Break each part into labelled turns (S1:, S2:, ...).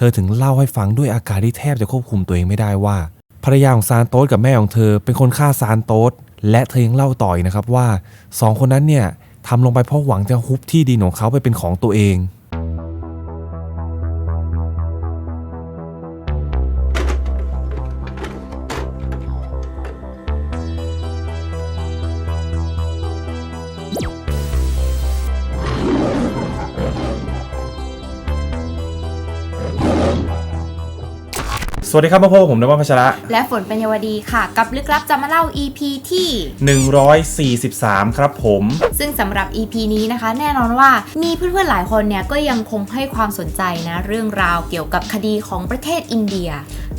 S1: เธอถึงเล่าให้ฟังด้วยอาการที่แทบจะควบคุมตัวเองไม่ได้ว่า ภรรยาของซานโตสกับแม่ของเธอเป็นคนฆ่าซานโตสและเธอยังเล่าต่อยนะครับว่าสองคนนั้นเนี่ยทำลงไปเพราะหวังจะฮุบที่ดินของเขาไปเป็นของตัวเอง สวัสดีครับพ่อพ่อผมนวัชพัชระ
S2: และฝนปัญญวดีค่ะ กับลึกลับจะมาเล่า EP ที่
S1: 143 ครับผม
S2: ซึ่งสำหรับ EP นี้นะคะ แน่นอนว่ามีเพื่อนๆหลายคนเนี่ยก็ยังคงให้ความสนใจนะ เรื่องราวเกี่ยวกับคดีของประเทศอินเดีย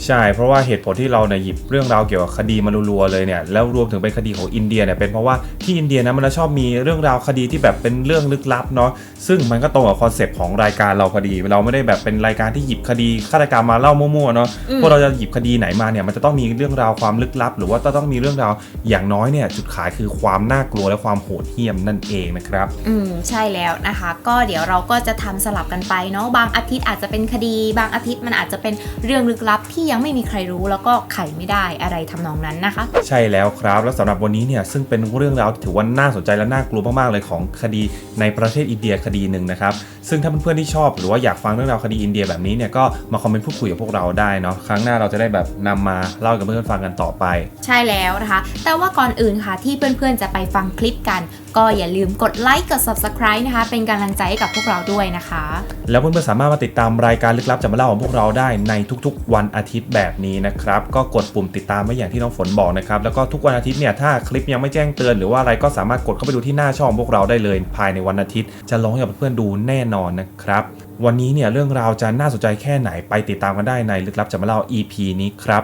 S1: ใช่ เพราะว่าเหตุผลที่เราเนี่ยหยิบเรื่องราวเกี่ยวกับคดีมารัวๆเลยเนี่ยแล้วรวมถึงเป็นคดีของอินเดียเนี่ยเป็นเพราะว่าที่อินเดียนะมันจะชอบมีเรื่องราวคดีที่แบบเป็นเรื่องลึกลับเนาะซึ่งมันก็ตรงกับคอนเซปต์ของรายการเราพอดี เราไม่ได้แบบเป็นรายการที่หยิบคดีฆาตกรรมมาเล่ามั่วๆเนาะ
S2: อืม
S1: พวกเราจะหยิบคดีไหนมาเนี่ยมันจะต้องมีเรื่องราวความลึกลับ หรือว่าต้องมีเรื่องราวอย่างน้อยเนี่ยจุดขายคือความน่ากลัวและความโหดเหี้ยมนั่นเองนะครับ
S2: อืมใช่แล้วนะคะ ก็เดี๋ยวเราก็จะทำสลับกันไปเนาะบางอาทิตย์อาจจะเป็นคดี บางอาทิตย์มันอาจจะเป็นเรื่องลึกลับที่ยังไม่มีใครรู้แล้วก็ไขไม่ได้อะไรทำนองนั้นนะคะ
S1: ใช่แล้วครับแล้วสำหรับวันนี้เนี่ยซึ่งเป็นเรื่องราวที่ถือว่าน่าสนใจและน่ากลัวมากๆเลยของคดีในประเทศอินเดียคดีหนึ่งนะครับซึ่งถ้าเพื่อนๆที่ชอบ หรือว่าอยากฟังเรื่องราวคดีอินเดียแบบนี้เนี่ยก็มาคอมเมนต์พูดคุยกับพวกเราได้เนาะครั้งหน้าเราจะได้แบบนำมาเล่าให้กับเพื่อนๆฟังกันต่อไป
S2: ใช่แล้วนะคะ แต่ว่าก่อนอื่นค่ะที่เพื่อนๆจะไปฟังคลิปกัน ก็อย่าลืมกดไลค์กด subscribe นะคะ เป็นกำลังใจให้กับพวกเราด้วยนะคะ
S1: แล้วเพื่อนๆสามารถมาติดตามรายการลึกลับจะมาเล่าของพวกเราได้ในทุกๆ วันอาทิตย์แบบนี้นะครับก็กดปุ่มติดตามไว้อย่างที่น้องฝนบอกนะครับแล้วก็ทุกวันอาทิตย์เนี่ยถ้าคลิปยังไม่แจ้งเตือนหรือว่าอะไรก็สามารถกดเข้าไปดูที่หน้าช่องพวกเราได้เลย ภายในวันอาทิตย์ จะลองให้กับเพื่อนๆดูแน่นอนนะครับ วันนี้เนี่ยเรื่องราวจะน่าสนใจแค่ไหนไปติดตามกันได้ในลึกลับจะมาเล่า EP นี้ครับ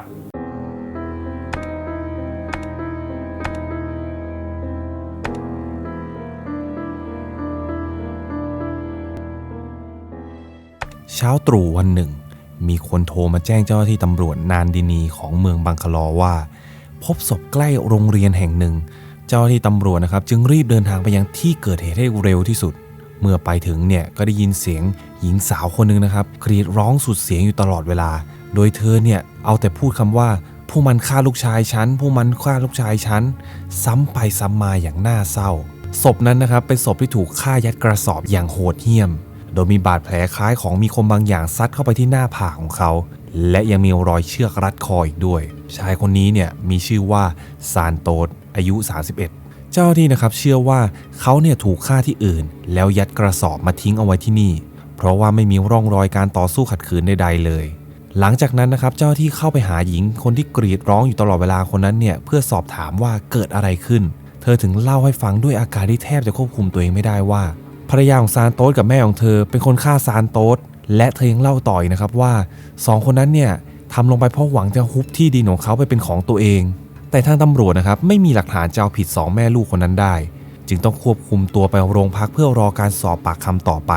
S1: เช้าตรู่วันหนึ่ง มีคนโทรมาแจ้งเจ้าหน้าที่ตำรวจนานดินีของเมืองบังคลอว่า พบศพใกล้โรงเรียนแห่งหนึ่ง เจ้าหน้าที่ตำรวจนะครับ จึงรีบเดินทางไปยังที่เกิดเหตุให้เร็วที่สุด เมื่อไปถึงเนี่ยก็ได้ยินเสียงหญิงสาวคนหนึ่งนะครับกรีดร้องสุดเสียงอยู่ตลอดเวลา โดยเธอเนี่ยเอาแต่พูดคำว่าผู้มันฆ่าลูกชายฉันผู้มันฆ่าลูกชายฉันซ้ำไปซ้ำมาอย่างน่าเศร้า ศพนั้นนะครับเป็นศพที่ถูกฆ่ายัดกระสอบอย่างโหดเหี้ยม โดยมีบาดแผลคล้ายของมีคมบางอย่างซัดเข้าไปที่หน้าผากของเขา และยังมีรอยเชือกรัดคออีกด้วย ชายคนนี้เนี่ยมีชื่อว่าซานโตสอายุ 31 เจ้าที่นะครับเชื่อว่าเขาเนี่ยถูกฆ่าที่อื่น แล้วยัดกระสอบมาทิ้งเอาไว้ที่นี่ เพราะว่าไม่มีร่องรอยการต่อสู้ขัดขืนใดๆเลย หลังจากนั้นนะครับเจ้าที่เข้าไปหาหญิงคนที่กรีดร้องอยู่ตลอดเวลาคนนั้นเนี่ยเพื่อสอบถามว่าเกิดอะไรขึ้น เธอถึงเล่าให้ฟังด้วยอาการที่แทบจะควบคุมตัวเองไม่ได้ว่าภรรยาของซานโตสกับแม่ของเธอเป็นคนฆ่าซานโตสและเธอยังเล่าต่ออีกนะครับว่าสองคนนั้นเนี่ยทำลงไปเพราะหวังจะฮุบที่ดินของเขาไปเป็นของตัวเอง แต่ทางตำรวจนะครับไม่มีหลักฐานจะเอาผิดสองแม่ลูกคนนั้นได้ จึงต้องควบคุมตัวไปโรงพักเพื่อรอการสอบปากคำต่อไป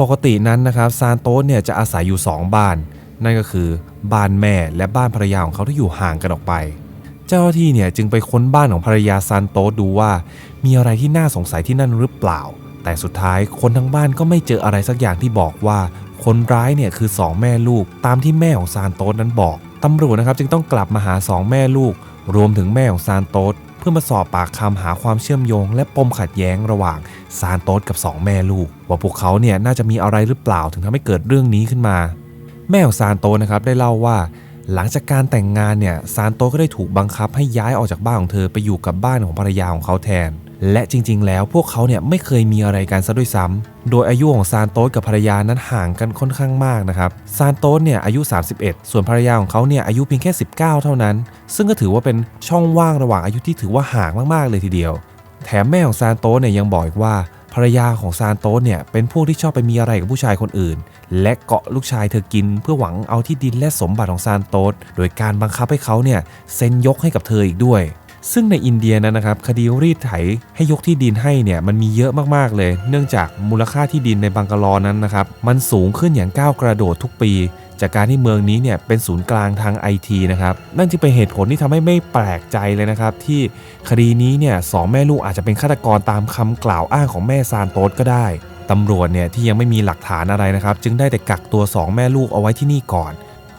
S1: ปกตินั้นนะครับซานโตสเนี่ยจะอาศัยอยู่ 2 บ้าน นั่นก็คือบ้านแม่และบ้านภรรยาของเขาที่อยู่ห่างกันออกไป เจ้าหน้าที่เนี่ยจึงไปค้นบ้านของภรรยาซานโตสดูว่า มีอะไรที่น่าสงสัยที่นั่นหรือเปล่า แต่สุดท้ายคนทั้งบ้านก็ไม่เจออะไรสักอย่างที่บอกว่าคนร้ายเนี่ยคือสองแม่ลูกตามที่แม่ของซานโตสนั้นบอกตำรวจนะครับจึงต้องกลับมาหาสองแม่ลูก รวมถึงแม่ของซานโตสเพื่อมาสอบปากคำหาความเชื่อมโยง และปมขัดแย้งระหว่างซานโตสกับสองแม่ลูก ว่าพวกเขาเนี่ยน่าจะมีอะไรหรือเปล่าถึงทำให้เกิดเรื่องนี้ขึ้นมา แม่ของซานโตสนะครับได้เล่าว่า หลังจากการแต่งงานเนี่ยซานโตก็ได้ถูกบังคับให้ย้ายออกจากบ้านของเธอไปอยู่กับบ้านของภรรยาของเขาแทน และจริง ๆ แล้วพวกเขาเนี่ยไม่เคยมีอะไรกันซะด้วยซ้ำโดยอายุของซานโตสกับภรรยานั้นห่างกันค่อนข้างมากนะครับ ซานโตสเนี่ยอายุ 31 ส่วนภรรยาของเขาเนี่ยอายุเพียงแค่ 19 เท่านั้น ซึ่งก็ถือว่าเป็นช่องว่างระหว่างอายุที่ถือว่าห่างมากๆเลยทีเดียว แถมแม่ของซานโตสเนี่ยยังบอกอีกว่า ภรรยาของซานโตสเนี่ยเป็นพวกที่ชอบไปมีอะไรกับผู้ชายคนอื่น และเกาะลูกชายเธอกินเพื่อหวังเอาที่ดินและสมบัติของซานโตสโดยการบังคับให้เขาเนี่ยเซ็นยกให้กับเธออีกด้วย ซึ่งในอินเดียนั้นนะครับคดีรีดไถให้ยกที่ดินให้เนี่ยมันมีเยอะมากๆเลย เนื่องจากมูลค่าที่ดินในบังกลอนั้นนะครับมันสูงขึ้นอย่างก้าวกระโดดทุกปี จากการที่เมืองนี้เนี่ยเป็นศูนย์กลางทางไอทีนะครับนั่นจึงเป็นเหตุผลที่ทำให้ไม่แปลกใจเลยนะครับ ที่คดีนี้เนี่ยสองแม่ลูกอาจจะเป็นฆาตกรตามคำกล่าวอ้างของแม่ซานโตสก็ได้ตำรวจเนี่ยที่ยังไม่มีหลักฐานอะไรนะครับ จึงได้แต่กักตัว 2 แม่ลูกเอาไว้ที่นี่ก่อน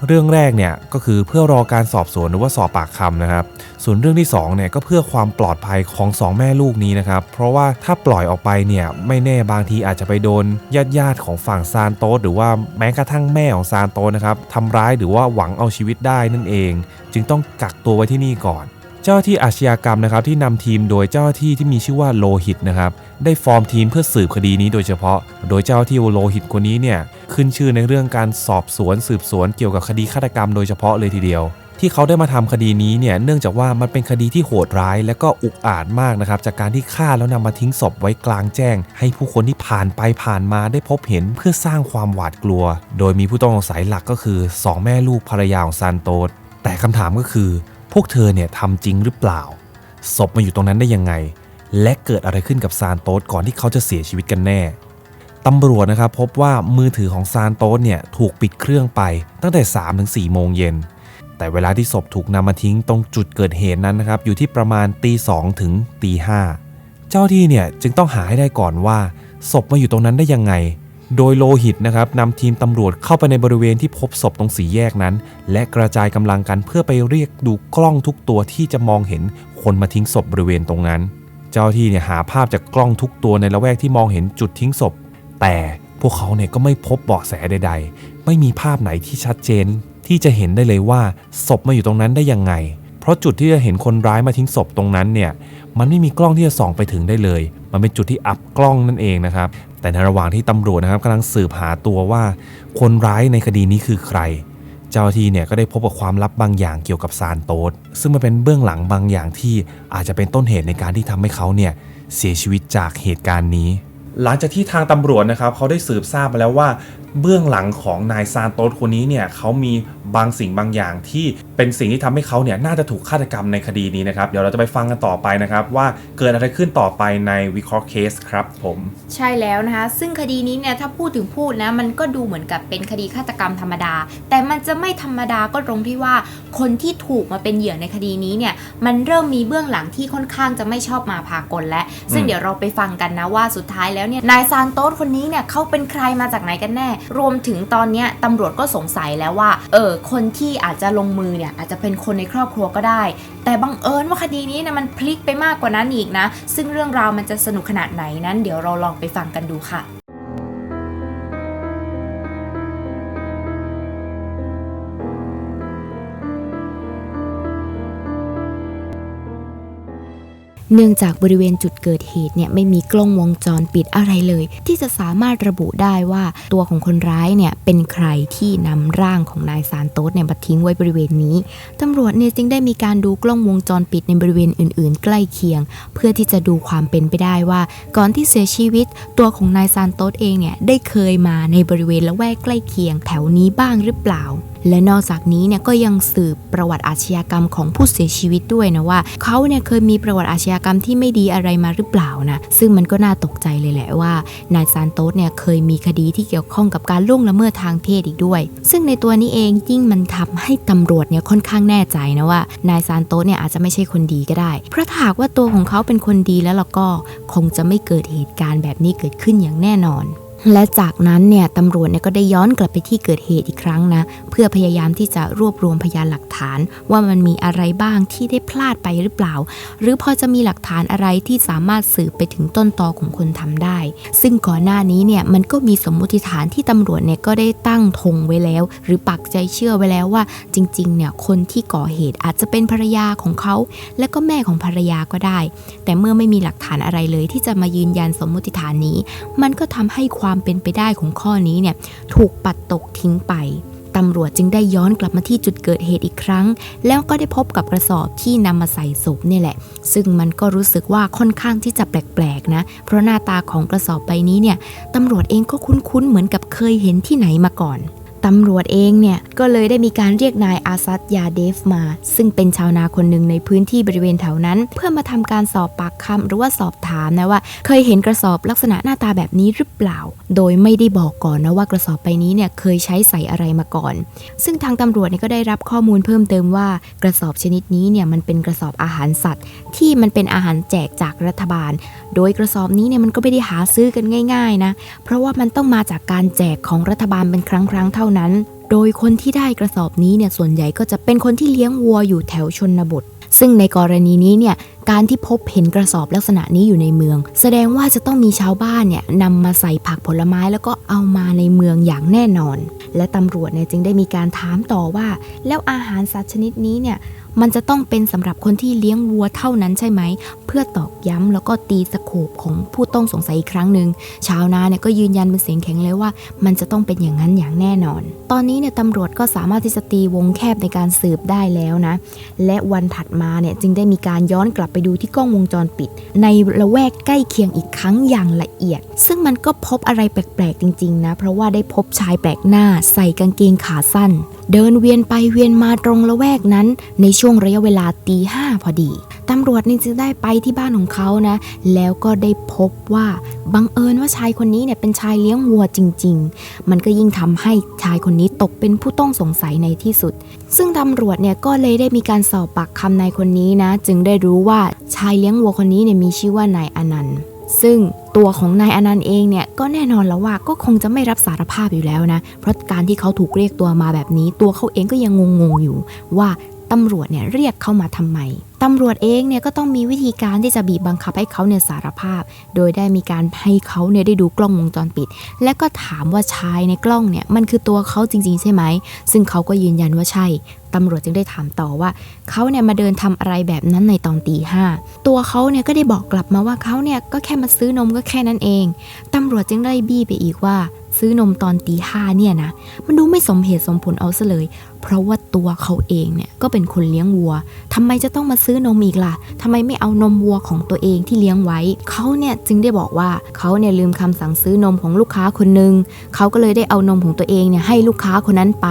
S1: เรื่องแรกเนี่ยก็คือเพื่อรอการสอบสวนหรือว่าสอบปากคำนะครับ ส่วนเรื่องที่2เนี่ยก็เพื่อความปลอดภัยของ 2 แม่ลูกนี้นะครับ เพราะว่าถ้าปล่อยออกไปเนี่ยไม่แน่บางทีอาจจะไปโดนญาติญาติของฝั่งซานโตสหรือว่าแม้กระทั่งแม่ของซานโตสนะครับทำร้ายหรือว่าหวังเอาชีวิตได้นั่นเอง จึงต้องกักตัวไว้ที่นี่ก่อน เจ้าที่อาชญากรรมนะครับที่นำทีมโดยเจ้าที่ที่มีชื่อว่าโลหิตนะครับได้ฟอร์มทีมเพื่อสืบคดีนี้โดยเฉพาะ โดยเจ้าที่โลหิตคนนี้เนี่ยขึ้นชื่อในเรื่องการสอบสวนสืบสวนเกี่ยวกับคดีฆาตกรรมโดยเฉพาะเลยทีเดียว ที่เขาได้มาทำคดีนี้เนี่ยเนื่องจากว่ามันเป็นคดีที่โหดร้าย และก็อุกอาจมากนะครับจากการที่ฆ่าแล้วนำมาทิ้งศพไว้กลางแจ้ง ให้ผู้คนที่ผ่านไปผ่านมาได้พบเห็นเพื่อสร้างความหวาดกลัว โดยมีผู้ต้องสงสัยหลักก็คือสองแม่ลูกภรรยาของซานโตสแต่คำถามก็คือ พวกเธอเนี่ยทำจริงหรือเปล่า ศพมาอยู่ตรงนั้นได้ยังไง และเกิดอะไรขึ้นกับซานโตสก่อนที่เขาจะเสียชีวิตกันแน่ตำรวจนะครับพบว่ามือถือของซานโตสเนี่ยถูกปิดเครื่องไปตั้งแต่3ถึง4โมงเย็น แต่เวลาที่ศพถูกนำมาทิ้งตรงจุดเกิดเหตุนั้นนะครับอยู่ที่ประมาณตีสองถึงตีห้าเจ้าที่เนี่ยจึงต้องหาให้ได้ก่อนว่าศพมาอยู่ตรงนั้นได้ยังไง โดยโลหิตนะครับนำทีมตำรวจเข้าไปในบริเวณที่พบศพตรงสีแยกนั้น และกระจายกำลังกันเพื่อไปเรียกดูกล้องทุกตัวที่จะมองเห็นคนมาทิ้งศพบริเวณตรงนั้น เจ้าหน้าที่เนี่ยหาภาพจากกล้องทุกตัวในละแวกที่มองเห็นจุดทิ้งศพ แต่พวกเขาเนี่ยก็ไม่พบเบาะแสใด ๆ ไม่มีภาพไหนที่ชัดเจน ที่จะเห็นได้เลยว่าศพมาอยู่ตรงนั้นได้ยังไง เพราะจุดที่จะเห็นคนร้ายมาทิ้งศพตรงนั้นเนี่ยมันไม่มีกล้องที่จะส่องไปถึงได้เลย มันเป็นจุดที่อับกล้องนั่นเองนะครับ แต่ในระหว่างที่ตำรวจนะครับกำลังสืบหาตัวว่า คนร้ายในคดีนี้คือใคร เจ้าที่เนี่ยก็ได้พบกับความลับบางอย่างเกี่ยวกับซานโตสซึ่งมันเป็นเบื้องหลังบางอย่างที่อาจจะเป็นต้นเหตุในการที่ทำให้เขาเนี่ยเสียชีวิตจากเหตุการณ์นี้หลังจากที่ทางตำรวจนะครับเขาได้สืบทราบมาแล้วว่า เบื้องหลังของนายซานโตสคนนี้เนี่ยเขามีบางสิ่งบางอย่างที่เป็นสิ่งที่ทำให้เขาเนี่ยน่าจะถูกฆาตกรรมในคดีนี้นะครับ เดี๋ยวเราจะไปฟังกันต่อไปนะครับ ว่าเกิดอะไรขึ้นต่อไปในวิเคราะห์เคสครับผม
S2: ใช่แล้วนะคะ ซึ่งคดีนี้เนี่ยถ้าพูดถึงพูดนะมันก็ดูเหมือนกับเป็นคดีฆาตกรรมธรรมดา แต่มันจะไม่ธรรมดาก็ตรงที่ว่าคนที่ถูกมาเป็นเหยื่อในคดีนี้เนี่ยมันเริ่มมีเบื้องหลังที่ค่อนข้างจะไม่ชอบมาพากลและซึ่งเดี๋ยวเราไปฟังกันนะว่าสุดท้ายแล้วเนี่ยนายซานโตสคนนี้เนี่ยเขาเป็นใครมาจากไหนกันแน่รวมถึงตอนนี้ตำรวจก็สงสัยแล้วว่า เออคนที่อาจจะลงมือเนี่ยอาจจะเป็นคนในครอบครัวก็ได้ แต่บังเอิญว่าคดีนี้นะมันพลิกไปมากกว่านั้นอีกนะ ซึ่งเรื่องราวมันจะสนุกขนาดไหนนั้น เดี๋ยวเราลองไปฟังกันดูค่ะ
S3: เนื่องจากบริเวณจุดเกิดเหตุเนี่ยไม่มีกล้องวงจรปิดอะไรเลย ที่จะสามารถระบุได้ว่าตัวของคนร้ายเนี่ยเป็นใครที่นำร่างของนายซานโตสเนี่ยมาทิ้งไว้บริเวณนี้ตำรวจเนี่ยจึงได้มีการดูกล้องวงจรปิดในบริเวณอื่น ๆ ใกล้เคียง เพื่อที่จะดูความเป็นไปได้ว่า ก่อนที่เสียชีวิต ตัวของนายซานโตสเองเนี่ยได้เคยมาในบริเวณละแวกใกล้เคียง แถวนี้บ้างหรือเปล่าและนอกจากนี้เนี่ยก็ยังสืบประวัติอาชญากรรมของผู้เสียชีวิตด้วยนะว่าเขาเนี่ยเคยมีประวัติอาชญากรรมที่ไม่ดีอะไรมาหรือเปล่านะซึ่งมันก็น่าตกใจเลยแหละว่านายซานโตสเนี่ยเคยมีคดีที่เกี่ยวข้องกับการล่วงละเมิดทางเพศอีกด้วย ซึ่งในตัวนี้เองยิ่งมันทำให้ตำรวจเนี่ยค่อนข้างแน่ใจนะว่านายซานโตสเนี่ยอาจจะไม่ใช่คนดีก็ได้ เพราะถ้าหากว่าตัวของเขาเป็นคนดีแล้วเราก็คงจะไม่เกิดเหตุการณ์แบบนี้เกิดขึ้นอย่างแน่นอน และจากนั้นเนี่ยตำรวจเนี่ยก็ได้ย้อนกลับไปที่เกิดเหตุอีกครั้งนะ เพื่อพยายามที่จะรวบรวมพยานหลักฐาน ว่ามันมีอะไรบ้างที่ได้พลาดไปหรือเปล่า หรือพอจะมีหลักฐานอะไรที่สามารถสืบไปถึงต้นตอของคนทำได้ ซึ่งก่อนหน้านี้เนี่ยมันก็มีสมมติฐานที่ตำรวจเนี่ยก็ได้ตั้งธงไว้แล้ว หรือปักใจเชื่อไว้แล้วว่า จริงๆเนี่ยคนที่ก่อเหตุอาจจะเป็นภรรยาของเขา และก็แม่ของภรรยาก็ได้ แต่เมื่อไม่มีหลักฐานอะไรเลยที่จะมายืนยันสมมติฐานนี้ มันก็ทำให้ความความเป็นไปได้ของข้อนี้เนี่ยถูกปัดตกทิ้งไปตำรวจจึงได้ย้อนกลับมาที่จุดเกิดเหตุอีกครั้ง แล้วก็ได้พบกับกระสอบที่นำมาใส่ศพเนี่ยแหละ ซึ่งมันก็รู้สึกว่าค่อนข้างที่จะแปลกๆนะ เพราะหน้าตาของกระสอบใบนี้เนี่ยตำรวจเองก็คุ้นๆเหมือนกับเคยเห็นที่ไหนมาก่อน ตำรวจเองเนี่ย ก็เลยได้มีการเรียกนายอาซัดยาเดฟมา ซึ่งเป็นชาวนาคนหนึ่งในพื้นที่บริเวณแถวนั้น เพื่อมาทำการสอบปากคำหรือว่าสอบถามนะว่า เคยเห็นกระสอบลักษณะหน้าตาแบบนี้หรือเปล่า โดยไม่ได้บอกก่อนนะว่ากระสอบใบนี้เนี่ยเคยใช้ใส่อะไรมาก่อน ซึ่งทางตำรวจเนี่ยก็ได้รับข้อมูลเพิ่มเติมว่ากระสอบชนิดนี้เนี่ยมันเป็นกระสอบอาหารสัตว์ ที่มันเป็นอาหารแจกจากรัฐบาล โดยกระสอบนี้เนี่ยมันก็ไม่ได้หาซื้อกันง่าย ๆนะ เพราะว่ามันต้องมาจากการแจกของรัฐบาลเป็นครั้งครั้งๆเท่านั้น โดยคนที่ได้กระสอบนี้เนี่ยส่วนใหญ่ก็จะเป็นคนที่เลี้ยงวัวอยู่แถวชนบท ซึ่งในกรณีนี้เนี่ย การที่พบเห็นกระสอบลักษณะนี้อยู่ในเมือง แสดงว่าจะต้องมีชาวบ้านเนี่ยนำมาใส่ผักผลไม้แล้วก็เอามาในเมืองอย่างแน่นอน และตำรวจเนี่ยจึงได้มีการถามต่อว่า แล้วอาหารสัตว์ชนิดนี้เนี่ยมันจะต้องเป็นสำหรับคนที่เลี้ยงวัวเท่านั้นใช่ไหม เพื่อตอกย้ำแล้วก็ตีสโคปของผู้ต้องสงสัยอีกครั้งหนึ่งชาวนาเนี่ยก็ยืนยันเป็นเสียงแข็งเลยว่า มันจะต้องเป็นอย่างนั้นอย่างแน่นอน ตอนนี้เนี่ยตำรวจก็สามารถที่จะตีวงแคบในการสืบได้แล้วนะ และวันถัดมาเนี่ยจึงได้มีการย้อนกลับไปดูที่กล้องวงจรปิด ในละแวกใกล้เคียงอีกครั้งอย่างละเอียด ซึ่งมันก็พบอะไรแปลกๆจริงๆนะ เพราะว่าได้พบชายแปลกหน้าใส่กางเกงขาสั้น เดินเวียนไปเวียนมาตรงละแวกนั้น ในช่วงระยะเวลาตีห้าพอดี ตำรวจนี่จึงได้ไปที่บ้านของเขานะ แล้วก็ได้พบว่าบังเอิญว่าชายคนนี้เนี่ยเป็นชายเลี้ยงวัวจริง ๆ มันก็ยิ่งทำให้ชายคนนี้ตกเป็นผู้ต้องสงสัยในที่สุด ซึ่งตำรวจเนี่ยก็เลยได้มีการสอบปากคำนายคนนี้นะ จึงได้รู้ว่าชายเลี้ยงวัวคนนี้เนี่ยมีชื่อว่านายอนันต์ซึ่งตัวของนายอนันต์เองเนี่ยก็แน่นอนแล้วว่าก็คงจะไม่รับสารภาพอยู่แล้วนะ เพราะการที่เขาถูกเรียกตัวมาแบบนี้ ตัวเขาเองก็ยังงงๆอยู่ว่าตำรวจเนี่ยเรียกเข้ามาทำไม ตำรวจเองเนี่ยก็ต้องมีวิธีการที่จะบีบบังคับให้เขาเนี่ยสารภาพ โดยได้มีการให้เขาเนี่ยได้ดูกล้องวงจรปิด และก็ถามว่าชายในกล้องเนี่ยมันคือตัวเขาจริง ๆ ใช่ไหม ซึ่งเขาก็ยืนยันว่าใช่ตำรวจจึงได้ถามต่อว่า เขาเนี่ยมาเดินทำอะไรแบบนั้นในตอนตีห้าตัวเขาเนี่ยก็ได้บอกกลับมาว่าเขาเนี่ยก็แค่มาซื้อนมก็แค่นั้นเองตำรวจจึงได้บี้ไปอีกว่า ซื้อนมตอนตีห้าเนี่ยนะ มันดูไม่สมเหตุสมผลเอาซะเลย เพราะว่าตัวเขาเองเนี่ยก็เป็นคนเลี้ยงวัวทำไมจะต้องมาซื้อนมอีกล่ะทำไมไม่เอานมวัวของตัวเองที่เลี้ยงไว้ เขาเนี่ยจึงได้บอกว่าเขาเนี่ยลืมคำสั่งซื้อนมของลูกค้าคนหนึ่งเขาก็เลยได้เอานมของตัวเองเนี่ยให้ลูกค้าคนนั้นไป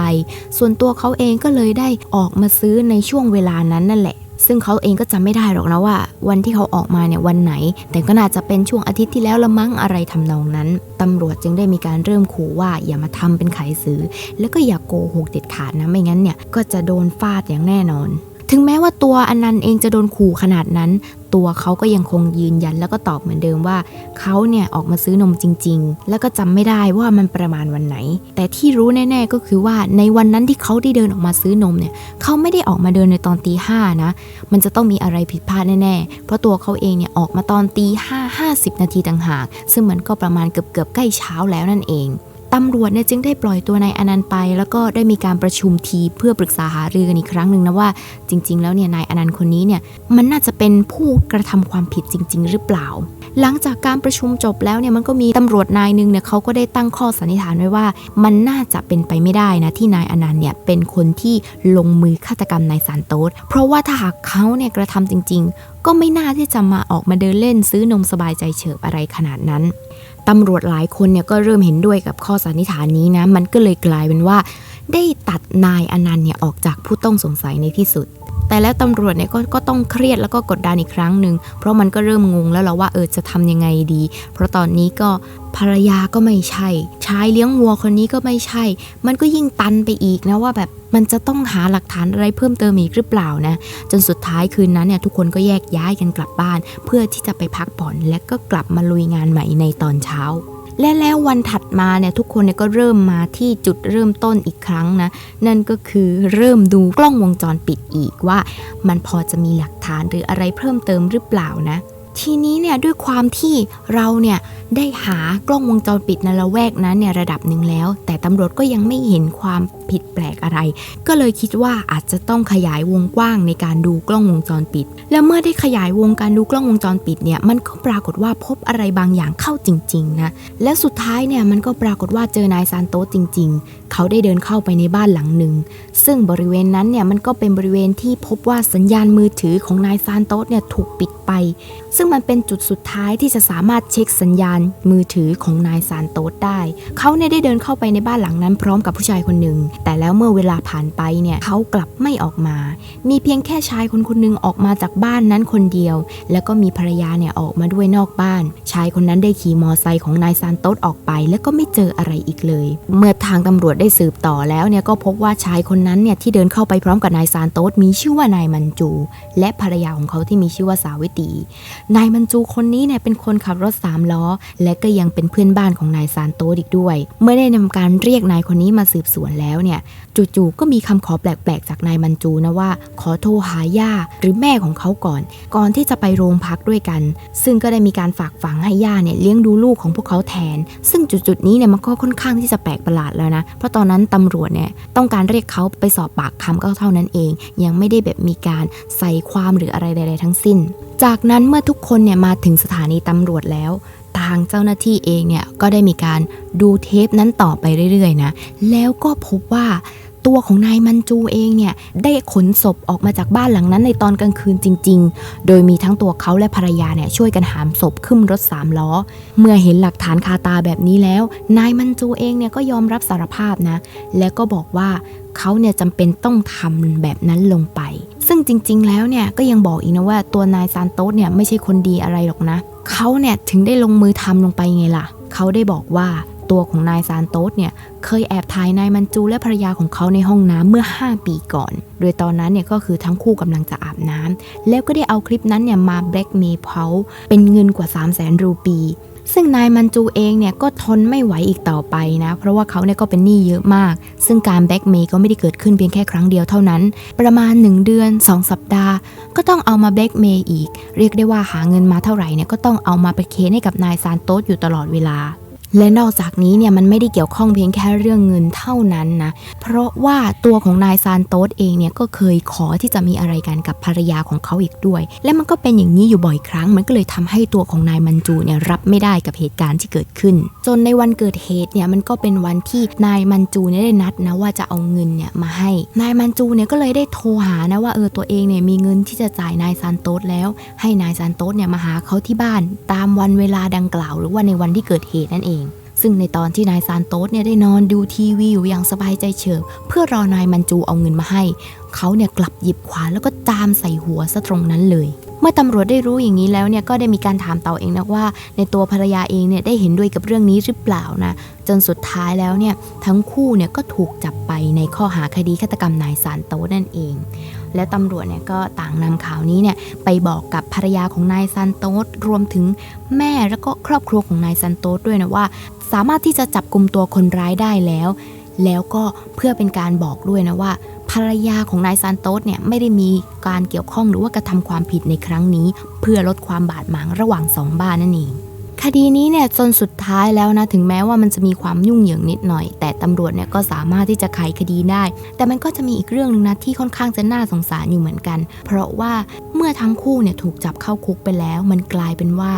S3: ส่วนตัวเขาเองก็เลยได้ออกมาซื้อในช่วงเวลานั้นนั่นแหละ ซึ่งเขาเองก็จำไม่ได้หรอกนะว่า วันที่เขาออกมาเนี่ยวันไหน แต่ก็น่าจะเป็นช่วงอาทิตย์ที่แล้วละมั้งอะไรทำนองนั้นตำรวจจึงได้มีการเริ่มขู่ว่าอย่ามาทำเป็นขายซื้อแล้วก็อย่าโกหกเด็ดขาดนะไม่งั้นเนี่ยก็จะโดนฟาดอย่างแน่นอนถึงแม้ว่าตัวอนันต์เองจะโดนขู่ขนาดนั้น ตัวเขาก็ยังคงยืนยันแล้วก็ตอบเหมือนเดิมว่าเขาเนี่ยออกมาซื้อนมจริง ๆ แล้วก็จำไม่ได้ว่ามันประมาณวันไหน แต่ที่รู้แน่ๆก็คือว่าในวันนั้นที่เขาได้เดินออกมาซื้อนมเนี่ยเขาไม่ได้ออกมาเดินในตอนตีห้านะ มันจะต้องมีอะไรผิดพลาดแน่ๆ เพราะตัวเขาเองเนี่ยออกมาตอนตีห้าห้าสิบนาทีต่างหาก ซึ่งมันก็ประมาณเกือบๆใกล้เช้าแล้วนั่นเอง ตำรวจเนี่ยจึงได้ปล่อยตัวนายอนันต์ไป แล้วก็ได้มีการประชุมทีเพื่อปรึกษาหารือกันอีกครั้งหนึ่งนะว่าจริง ๆ แล้วเนี่ยนายอนันต์คนนี้เนี่ยมันน่าจะเป็นผู้กระทำความผิดจริง ๆ หรือเปล่า หลังจากการประชุมจบแล้วเนี่ยมันก็มีตำรวจนายหนึ่งเนี่ยเขาก็ได้ตั้งข้อสันนิษฐานไว้ว่า มันน่าจะเป็นไปไม่ได้นะที่นายอนันต์เนี่ยเป็นคนที่ลงมือฆาตกรรมนายซานโตสเพราะว่าถ้าหากเขาเนี่ยกระทำจริง ๆ ก็ไม่น่าที่จะมาออกมาเดินเล่นซื้อนมสบายใจเฉิบอะไรขนาดนั้น ตำรวจหลายคนเนี่ยก็เริ่มเห็นด้วยกับข้อสันนิษฐานนี้นะ มันก็เลยกลายเป็นว่า ได้ตัดนายอนันต์เนี่ยออกจากผู้ต้องสงสัยในที่สุด แต่แล้วตำรวจเนี่ยก็ก็ต้องเครียดแล้วก็กดดันอีกครั้งหนึ่ง เพราะมันก็เริ่มงงแล้วเราว่าเออจะทำยังไงดี เพราะตอนนี้ก็ภรรยาก็ไม่ใช่ ชายเลี้ยงวัวคนนี้ก็ไม่ใช่ มันก็ยิ่งตันไปอีกนะว่าแบบมันจะต้องหาหลักฐานอะไรเพิ่มเติมอีกหรือเปล่านะ จนสุดท้ายคืนนั้นเนี่ยทุกคนก็แยกย้ายกันกลับบ้าน เพื่อที่จะไปพักผ่อนและก็กลับมาลุยงานใหม่ในตอนเช้า และแล้ววันถัดมาเนี่ยทุกคนเนี่ยก็เริ่มมาที่จุดเริ่มต้นอีกครั้งนะ นั่นก็คือเริ่มดูกล้องวงจรปิดอีกว่า มันพอจะมีหลักฐานหรืออะไรเพิ่มเติมหรือเปล่านะทีนี้เนี่ยด้วยความที่เราเนี่ยได้หากล้องวงจรปิดในละแวกนั้นเนี่ยระดับหนึ่งแล้ว แต่ตำรวจก็ยังไม่เห็นความ ผิดแปลกอะไร ก็เลยคิดว่าอาจจะต้องขยายวงกว้างในการดูกล้องวงจรปิด แล้วเมื่อได้ขยายวงการดูกล้องวงจรปิดเนี่ยมันก็ปรากฏว่าพบอะไรบางอย่างเข้าจริงๆนะและสุดท้ายเนี่ยมันก็ปรากฏว่าเจอนายซานโตจริง ๆ เขาได้เดินเข้าไปในบ้านหลังหนึ่งซึ่งบริเวณนั้นเนี่ยมันก็เป็นบริเวณที่พบว่าสัญญาณมือถือของนายซานโตเนี่ยถูกปิดไป ซึ่งมันเป็นจุดสุดท้ายที่จะสามารถเช็คสัญญาณมือถือของนายซานโตสได้ เขาเนี่ยได้เดินเข้าไปในบ้านหลังนั้นพร้อมกับผู้ชายคนหนึ่งแต่แล้วเมื่อเวลาผ่านไปเนี่ยเขากลับไม่ออกมา มีเพียงแค่ชายคนคนหนึ่งออกมาจากบ้านนั้นคนเดียว แล้วก็มีภรรยาเนี่ยออกมาด้วยนอกบ้าน ชายคนนั้นได้ขี่มอไซค์ของนายซานโตสออกไป แล้วก็ไม่เจออะไรอีกเลย เมื่อทางตำรวจได้สืบต่อแล้วเนี่ยก็พบว่าชายคนนั้นเนี่ยที่เดินเข้าไปพร้อมกับนายซานโตสมีชื่อว่านายมันจู และภรรยาของเขาที่มีชื่อว่าสาวิตรีนายมันจูคนนี้เนี่ยเป็นคนขับรถสามล้อ และก็ยังเป็นเพื่อนบ้านของนายซานโตสอีกด้วย เมื่อได้นำการเรียกนายคนนี้มาสืบสวนแล้วเนี่ยจู่ๆก็มีคำขอแปลกๆ จากนายมันจูนะว่า ขอโทรหาย่าหรือแม่ของเขาก่อน ก่อนที่จะไปโรงพักด้วยกัน ซึ่งก็ได้มีการฝากฝังให้ย่าเนี่ยเลี้ยงดูลูกของพวกเขาแทน ซึ่งจุดๆนี้เนี่ยมันก็ค่อนข้างที่จะแปลกประหลาดแล้วนะเพราะตอนนั้นตำรวจเนี่ยต้องการเรียกเขาไปสอบปากคำก็เท่านั้นเอง ยังไม่ได้แบบมีการใส่ความหรืออะไรใดๆทั้งสิ้น จากนั้นเมื่อทุกคนเนี่ยมาถึงสถานีตำรวจแล้ว ทางเจ้าหน้าที่เองเนี่ยก็ได้มีการดูเทปนั้นต่อไปเรื่อยๆนะ แล้วก็พบว่าตัวของนายมันจูเองเนี่ยได้ขนศพออกมาจากบ้านหลังนั้นในตอนกลางคืนจริง ๆ โดยมีทั้งตัวเขาและภรรยาเนี่ยช่วยกันหามศพขึ้นรถสามล้อ เมื่อเห็นหลักฐานคาตาแบบนี้แล้ว นายมันจูเองเนี่ยก็ยอมรับสารภาพนะ แล้วก็บอกว่าเขาเนี่ยจำเป็นต้องทำแบบนั้นลงไป ซึ่งจริง ๆ แล้วเนี่ยก็ยังบอกอีกนะว่าตัวนายซานโตสเนี่ยไม่ใช่คนดีอะไรหรอกนะ เขาเนี่ยถึงได้ลงมือทำลงไปไงล่ะ เขาได้บอกว่าตัวของนายซานโตสเนี่ยเคยแอบถ่ายนายมันจูและภรรยาของเขาในห้องน้ำเมื่อ 5 ปีก่อน โดยตอนนั้นเนี่ยก็คือทั้งคู่กำลังจะอาบน้ำแล้วก็ได้เอาคลิปนั้นเนี่ยมาแบล็กเมย์เขาเป็นเงินกว่า 3 0 0แสนรูปี ซึ่งนายมันจูเองเนี่ยก็ทนไม่ไหวอีกต่อไปนะ เพราะว่าเขาเนี่ยก็เป็นหนี้เยอะมาก ซึ่งการแบ็กเมย์ก็ไม่ได้เกิดขึ้นเพียงแค่ครั้งเดียวเท่านั้น ประมาณ 1 เดือน 2 สัปดาห์ ก็ต้องเอามาแบ็กเมย์อีก เรียกได้ว่าหาเงินมาเท่าไหร่เนี่ยก็ต้องเอามาไปเคนให้กับนายซานโตสอยู่ตลอดเวลา และนอกจากนี้เนี่ยมันไม่ได้เกี่ยวข้องเพียงแค่เรื่องเงินเท่านั้นนะ เพราะว่าตัวของนายซานโตสเองเนี่ยก็เคยขอที่จะมีอะไรกันกับภรรยาของเขาอีกด้วย และมันก็เป็นอย่างนี้อยู่บ่อยครั้ง มันก็เลยทำให้ตัวของนายมันจูเนี่ยรับไม่ได้กับเหตุการณ์ที่เกิดขึ้น จนในวันเกิดเหตุเนี่ยมันก็เป็นวันที่นายมันจูเนี่ยได้นัดนะว่าจะเอาเงินเนี่ยมาให้ นายมันจูเนี่ยก็เลยได้โทรหานะว่าเออตัวเองเนี่ยมีเงินที่จะจ่ายนายซานโตสแล้ว ให้นายซานโตสเนี่ยมาหาเขาที่บ้าน ตามวันเวลาดังกล่าว หรือว่าในวันที่เกิดเหตุนั่นเอง ซึ่งในตอนที่นายซานโตสเนี่ยได้นอนดูทีวีอยู่อย่างสบายใจเฉิบเพื่อรอนายมันจูเอาเงินมาให้ เขาเนี่ยกลับหยิบขวานแล้วก็จามใส่หัวซะตรงนั้นเลย เมื่อตำรวจได้รู้อย่างนี้แล้วเนี่ยก็ได้มีการถามเต่าเองนะว่า ในตัวภรรยาเองเนี่ยได้เห็นด้วยกับเรื่องนี้หรือเปล่านะจนสุดท้ายแล้วเนี่ยทั้งคู่เนี่ยก็ถูกจับไปในข้อหาคดีฆาตกรรมนายซานโตนั่นเอง และตำรวจเนี่ยก็ต่างนำข่าวนี้เนี่ยไปบอกกับภรรยาของนายซานโตสรวมถึงแม่แล้วก็ครอบครัวของนายซานโตสด้วยนะว่า สามารถที่จะจับกลุ่มตัวคนร้ายได้แล้ว แล้วก็เพื่อเป็นการบอกด้วยนะว่า ภรรยาของนายซานโตสเนี่ยไม่ได้มีการเกี่ยวข้องหรือว่ากระทำความผิดในครั้งนี้ เพื่อลดความบาดหมางระหว่างสองบ้านนั่นเองคดีนี้เนี่ยจนสุดท้ายแล้วนะถึงแม้ว่ามันจะมีความยุ่งเหยิงนิดหน่อย แต่ตำรวจเนี่ยก็สามารถที่จะไขคดีได้ แต่มันก็จะมีอีกเรื่องหนึ่งนะที่ค่อนข้างจะน่าสงสารอยู่เหมือนกัน เพราะว่าเมื่อทั้งคู่เนี่ยถูกจับเข้าคุกไปแล้ว มันกลายเป็นว่า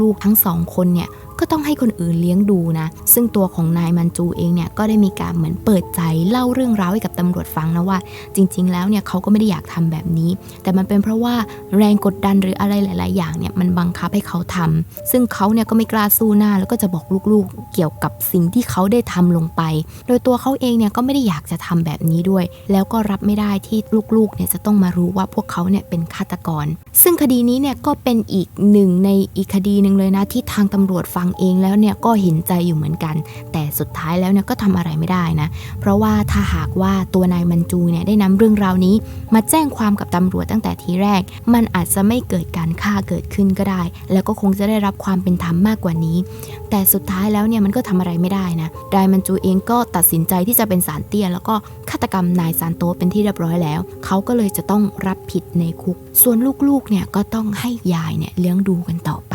S3: ลูกๆทั้งสองคนเนี่ย ก็ต้องให้คนอื่นเลี้ยงดูนะ ซึ่งตัวของนายมันจูเองเนี่ยก็ได้มีการเหมือนเปิดใจเล่าเรื่องราวให้กับตำรวจฟังนะว่า จริง ๆ แล้วเนี่ยเขาก็ไม่ได้อยากทำแบบนี้ แต่มันเป็นเพราะว่าแรงกดดันหรืออะไรหลาย ๆ อย่างเนี่ยมันบังคับให้เขาทำซึ่งเขาเนี่ยก็ไม่กล้าสู้หน้าแล้วก็จะบอกลูกๆ เกี่ยวกับสิ่งที่เขาได้ทำลงไป โดยตัวเขาเองเนี่ยก็ไม่ได้อยากจะทำแบบนี้ด้วย แล้วก็รับไม่ได้ที่ลูกๆเนี่ยจะต้องมารู้ว่าพวกเขาเนี่ยเป็นฆาตกร ซึ่งคดีนี้เนี่ยก็เป็นอีกหนึ่งในอีกคดีหนึ่งเลยนะที่ทางตำรวจฟังเองแล้วเนี่ยก็เห็นใจอยู่เหมือนกัน แต่สุดท้ายแล้วเนี่ยก็ทำอะไรไม่ได้นะ เพราะว่าถ้าหากว่าตัวนายมันจูเนี่ยได้นำเรื่องราวนี้ มาแจ้งความกับตำรวจตั้งแต่ทีแรก มันอาจจะไม่เกิดการฆ่าเกิดขึ้นก็ได้ แล้วก็คงจะได้รับความเป็นธรรมมากกว่านี้ แต่สุดท้ายแล้วเนี่ยมันก็ทำอะไรไม่ได้นะนายมันจูเองก็ตัดสินใจที่จะเป็นสารเตี้ย แล้วก็ฆาตกรรมนายซานโตเป็นที่เรียบร้อยแล้ว เขาก็เลยจะต้องรับผิดในคุก ส่วนลูกๆเนี่ยก็ต้องให้ยายเนี่ยเลี้ยงดูกันต่อไป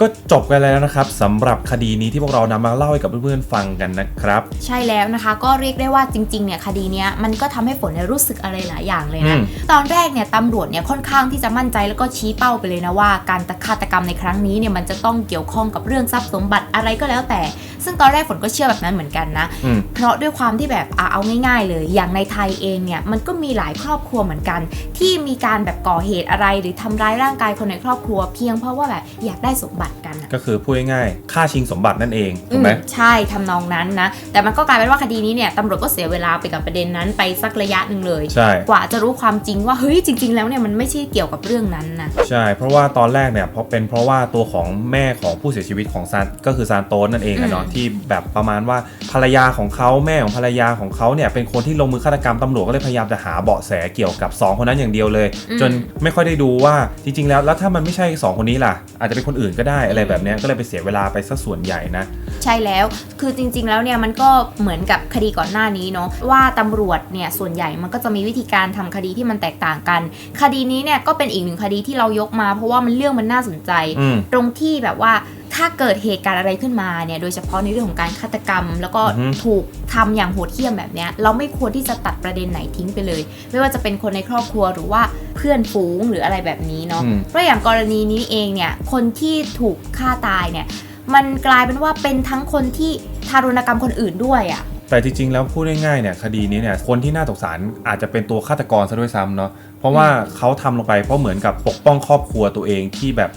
S1: ก็จบกันแล้วนะครับสำหรับคดีนี้ที่พวกเรานำมาเล่าให้กับเพื่อนๆฟังกันนะครับ
S3: ใช่แล้วนะคะ ก็เรียกได้ว่าจริงๆเนี่ยคดีเนี้ยมันก็ทำให้ฝนเนี่ยรู้สึกอะไรหลายอย่างเลยนะ
S1: อืม
S3: ตอนแรกเนี่ยตำรวจเนี่ยค่อนข้างที่จะมั่นใจแล้วก็ชี้เป้าไปเลยนะว่าการฆาตกรรมในครั้งนี้เนี่ยมันจะต้องเกี่ยวข้องกับเรื่องทรัพย์สมบัติอะไรก็แล้วแต่ ซึ่งตอนแรกฝนก็เชื่อแบบนั้นเหมือนกันนะ
S1: อืม
S3: เพราะด้วยความที่แบบอะเอาง่าย ๆ เลย อย่างในไทยเองเนี่ยมันก็มีหลายครอบครัวเหมือนกัน ที่มีการแบบก่อเหตุอะไรหรือทำร้ายร่างกายคนในครอบครัว เพียงเพราะว่าแบบอยากได้สมบัติกันอะ
S1: ก็คือพูดง่ายๆฆ่าชิงสมบัตินั่นเองถูกไหม
S3: อืมใช่ทำนองนั้นนะ แต่มันก็กลายเป็นว่าคดีนี้เนี่ยตำรวจก็เสียเวลาไปกับประเด็นนั้นไปสักระยะหนึ่งเลย
S1: ใช่
S3: กว่าจะรู้ความจริงว่าเฮ้ยจริง ๆ แล้วเนี่ยมันไม่ใช่เกี่ยวกับเรื่องนั้นนะ
S1: ใช่เพราะว่าตอนแรกเนี่ยเพราะเป็นเพราะว่าตัวของแม่ของผู้เสียชีวิตของซานก็คือซานโตสนั่นเองอะเนาะ
S3: อืม
S1: ที่แบบประมาณว่าภรรยาของเขาแม่ของภรรยาของเขาเนี่ยเป็นคนที่ลงมือฆาตกรรมตำรวจก็เลยพยายามจะหาเบาะแสเกี่ยวกับ 2 คนนั้นอย่างเดียวเลย จนไม่ค่อยได้ดูว่าจริง ๆ แล้วแล้วถ้ามันไม่ใช่ 2 คนนี้ล่ะ อาจจะเป็นคนอื่นก็ได้อะไรแบบเนี้ยก็เลยไปเสียเวลาไปสักส่วนใหญ่นะ
S3: ใช่แล้วคือจริง ๆ แล้วเนี่ยมันก็เหมือนกับคดีก่อนหน้านี้เนาะว่าตำรวจเนี่ยส่วนใหญ่มันก็จะมีวิธีการทำคดีที่มันแตกต่างกัน คดีนี้เนี่ยก็เป็นอีกหนึ่งคดีที่เรายกมา เพราะว่ามันเรื่องมันน่าสนใจ
S1: อืม
S3: ตรงที่แบบว่า ถ้าเกิดเหตุการณ์อะไรขึ้นมาเนี่ย โดยเฉพาะในเรื่องของการฆาตกรรม แล้วก็
S1: อือฮึ
S3: ถูกทำอย่างโหดเหี้ยมแบบเนี้ย เราไม่ควรที่จะตัดประเด็นไหนทิ้งไปเลย ไม่ว่าจะเป็นคนในครอบครัวหรือว่าเพื่อนฝูงหรืออะไรแบบนี้เนาะ
S1: อืม
S3: เพราะอย่างกรณีนี้เองเนี่ย คนที่ถูกฆ่าตายเนี่ย มันกลายเป็นว่าเป็นทั้งคนที่ทารุณกรรมคนอื่นด้วยอะ่ะ
S1: แต่จริงๆ แล้วพูดง่ายๆ เนี่ยคดีนี้เนี่ยคนที่น่าสงสารอาจจะเป็นตัวฆาตกรซะด้วยซ้ำเนาะเพราะว่าเขาทำลงไปเพราะเหมือนกับปกป้องครอบครัวตัวเองที่แบบ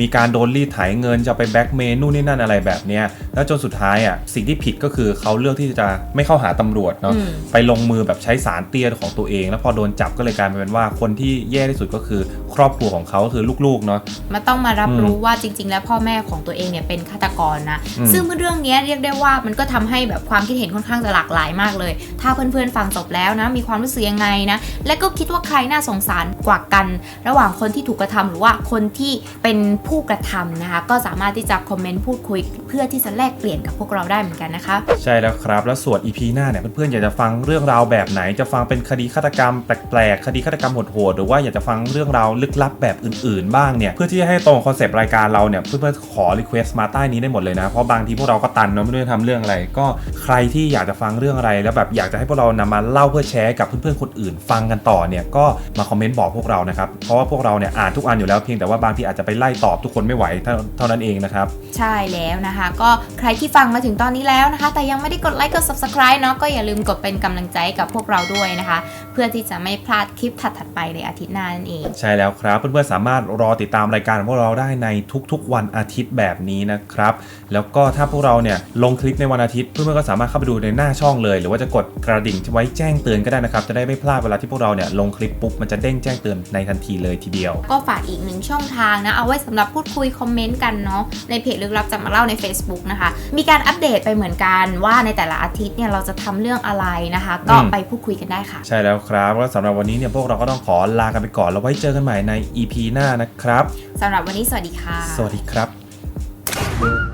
S1: มีการโดนรีดไถเงินจะไปแบ็กเมย์นู่นนี่นั่นอะไรแบบเนี้ย แล้วจนสุดท้ายอะสิ่งที่ผิดก็คือเขาเลือกที่จะไม่เข้าหาตำรวจเนาะ
S3: อืม
S1: ไปลงมือแบบใช้สารเตี้ยของตัวเอง แล้วพอโดนจับก็เลยกลายเป็นว่าคนที่แย่ที่สุดก็คือครอบครัวของเขาก็คือลูกๆเนาะ
S3: มันต้องมารับ
S1: อืม
S3: รู้ว่าจริง ๆ แล้วพ่อแม่ของตัวเองเนี่ยเป็นฆาตกรนะ
S1: อืม
S3: ซึ่งเรื่องเนี้ยเรียกได้ว่ามันก็ทำให้แบบความคิดเห็นค่อนข้างจะหลากหลายมากเลย ถ้าเพื่อนๆฟังจบแล้วนะมีความรู้สึกยังไงนะและก็คิดว่าใครน่าสงสารกว่ากัน ระหว่างคนที่ถูกกระทำหรือว่าคนที่เป็นผู้กระทำนะคะก็สามารถที่จะคอมเมนต์พูดคุยเพื่อที่จะแลกเปลี่ยนกับพวกเราได้เหมือนกันนะคะ
S1: ใช่แล้วครับ แล้วส่วน EP หน้าเนี่ยเพื่อนๆอยากจะฟังเรื่องราวแบบไหน จะฟังเป็นคดีฆาตกรรมแปลกๆคดีฆาตกรรมโหดๆหรือว่าอยากจะฟังเรื่องราวลึกลับแบบอื่นๆ บ้างเนี่ยเพื่อที่จะให้ตรงคอนเซปต์รายการเราเนี่ยเพื่อนๆขอรีเควสต์มาใต้นี้ได้หมดเลยนะเพราะบางทีพวกเราก็ตันเนาะไม่รู้จะทำเรื่องอะไร ก็ใครที่อยากจะฟังเรื่องอะไร แล้วแบบอยากจะให้พวกเรานำมาเล่าเพื่อแชร์กับเพื่อนๆคนอื่น ฟังกันต่อเนี่ยก็มาคอมเมนต์บอกพวกเรานะครับเพราะว่าพวกเราเนี่ยอ่านทุกอันอยู่แล้วเพียงแต่ว่าบางทีอาจจะไปไล่ตอบทุกคนไม่ไหวเท่าเท่านั้นเองนะครับ
S3: ใช่แล้วนะคะ ก็ใครที่ฟังมาถึงตอนนี้แล้วนะคะ แต่ยังไม่ได้กดไลค์กด subscribe เนาะก็อย่าลืมกดเป็นกำลังใจกับพวกเราด้วยนะคะ เพื่อที่จะไม่พลาดคลิปถัดๆไปในอาทิตย์หน้านั่นเอง
S1: ใช่แล้วครับ เพื่อนๆสามารถรอติดตามรายการของพวกเราได้ในทุกๆ วันอาทิตย์แบบนี้นะครับ แล้วก็ถ้าพวกเราเนี่ยลงคลิปในวันอาทิตย์เพื่อนๆก็สามารถเข้าไปดูในหน้าช่องเลย หรือว่าจะกดกระดิ่งไว้แจ้งเตือนก็ได้นะครับ จะได้ไม่พลาดเวลาที่พวกเราเนี่ยลงคลิปปุ๊บมันจะเด้งแจ้งเตือนในทันทีเลยทีเดียว
S3: ก็ฝากอีกหนึ่งช่องทางนะ เอาไว้สำหรับพูดคุยคอมเมนต์กันเนาะในเพจลึกลับจะมาเล่าใน Facebook นะคะ มีการอัปเดตไปเหมือนกันว่าในแต่ละอาทิตย์เนี่ยเราจะทำเรื่องอะไรนะคะ ก็
S1: อืม
S3: ไปพูดคุยกันได้ค่ะ
S1: ใช่แล้วครับแล้วสำหรับวันนี้เนี่ยพวกเราก็ต้องขอลากันไปก่อน แล้วไว้เจอกันใหม่ใน EP หน้านะครับ
S3: สำหรับวันนี้สวัสดีค่ะ
S1: สวัสดีครับ